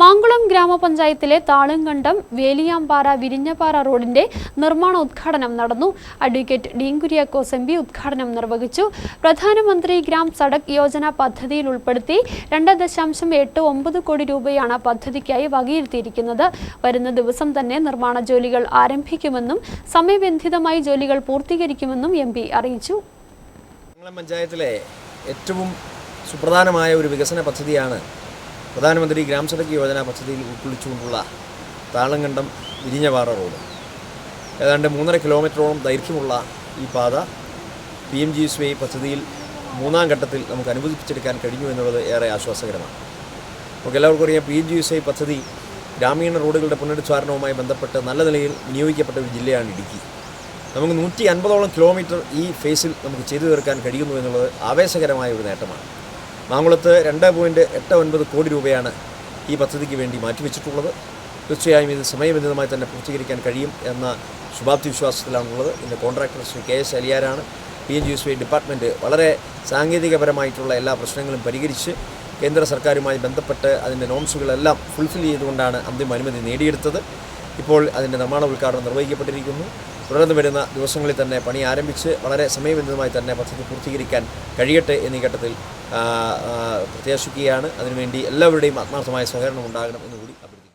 മാങ്കുളം ഗ്രാമപഞ്ചായത്തിലെ താളുംകണ്ടം വേലിയാമ്പാറ വിരിഞ്ഞപാറ റോഡിന്റെ നിർമ്മാണ ഉദ്ഘാടനം നടന്നു. അഡ്വക്കേറ്റ് ഡീൻകുര്യാക്കോസ് എം പി ഉദ്ഘാടനം നിർവഹിച്ചു. പ്രധാനമന്ത്രി ഗ്രാം സഡക് യോജന പദ്ധതിയിൽ ഉൾപ്പെടുത്തി രണ്ട് ദശാംശം എട്ട് ഒമ്പത് കോടി രൂപയാണ് പദ്ധതിക്കായി വകയിരുത്തിയിരിക്കുന്നത്. വരുന്ന ദിവസം തന്നെ നിർമ്മാണ ജോലികൾ ആരംഭിക്കുമെന്നും സമയബന്ധിതമായി ജോലികൾ പൂർത്തീകരിക്കുമെന്നും എം അറിയിച്ചു. മംഗളം പഞ്ചായത്തിലെ ഏറ്റവും സുപ്രധാനമായ ഒരു വികസന പദ്ധതിയാണ് പ്രധാനമന്ത്രി ഗ്രാം സഡക് യോജന പദ്ധതിയിൽ ഉൾക്കൊള്ളിച്ചുകൊണ്ടുള്ള താളങ്കണ്ടം ഇരിഞ്ഞപാറ റോഡ്. ഏതാണ്ട് മൂന്നര കിലോമീറ്ററോളം ദൈർഘ്യമുള്ള ഈ പാത P M G S Y പദ്ധതിയിൽ മൂന്നാം ഘട്ടത്തിൽ നമുക്ക് അനുവദിപ്പിച്ചെടുക്കാൻ കഴിഞ്ഞു എന്നുള്ളത് ഏറെ ആശ്വാസകരമാണ്. നമുക്ക് എല്ലാവർക്കും അറിയാം P M G S Y പദ്ധതി ഗ്രാമീണ റോഡുകളുടെ പുനരുദ്ധാരണവുമായി ബന്ധപ്പെട്ട് നല്ല നിലയിൽ വിനിയോഗിക്കപ്പെട്ട ഒരു ജില്ലയാണ് ഇടുക്കി. നമുക്ക് നൂറ്റി അൻപതോളം കിലോമീറ്റർ ഈ ഫേസിൽ നമുക്ക് ചെയ്തു തീർക്കാൻ കഴിയുന്നു എന്നുള്ളത് ആവേശകരമായ ഒരു നേട്ടമാണ്. മാങ്കുളത്ത് രണ്ട് പോയിന്റ് എട്ട് ഒൻപത് കോടി രൂപയാണ് ഈ പദ്ധതിക്ക് വേണ്ടി മാറ്റിവെച്ചിട്ടുള്ളത്. തീർച്ചയായും ഇത് സമയബന്ധിതമായി തന്നെ പൂർത്തീകരിക്കാൻ കഴിയും എന്ന ശുഭാപ്തി വിശ്വാസത്തിലാണുള്ളത്. ഇതിന്റെ contractor Shri K S അലിയാരാണ്. P N G S department വളരെ സാങ്കേതികപരമായിട്ടുള്ള എല്ലാ പ്രശ്നങ്ങളും പരിഹരിച്ച് കേന്ദ്ര സർക്കാരുമായി ബന്ധപ്പെട്ട് അതിന്റെ നോംസുകളെല്ലാം ഫുൾഫിൽ ചെയ്തുകൊണ്ടാണ് അന്തിമ അനുമതി നേടിയെടുത്തത്. ഇപ്പോൾ അതിന്റെ നിർമ്മാണ ഉദ്ഘാടനം നിർവഹിക്കപ്പെട്ടിരിക്കുന്നു. തുടർന്ന് വരുന്ന ദിവസങ്ങളിൽ തന്നെ പണി ആരംഭിച്ച് വളരെ സമയബന്ധിതമായി തന്നെ പദ്ധതി പൂർത്തീകരിക്കാൻ കഴിയട്ടെ എന്നീ ഘട്ടത്തിൽ പ്രത്യാശിക്കുകയാണ്. അതിനുവേണ്ടി എല്ലാവരുടെയും ആത്മാർത്ഥമായ സഹകരണം ഉണ്ടാകണം എന്ന് കൂടി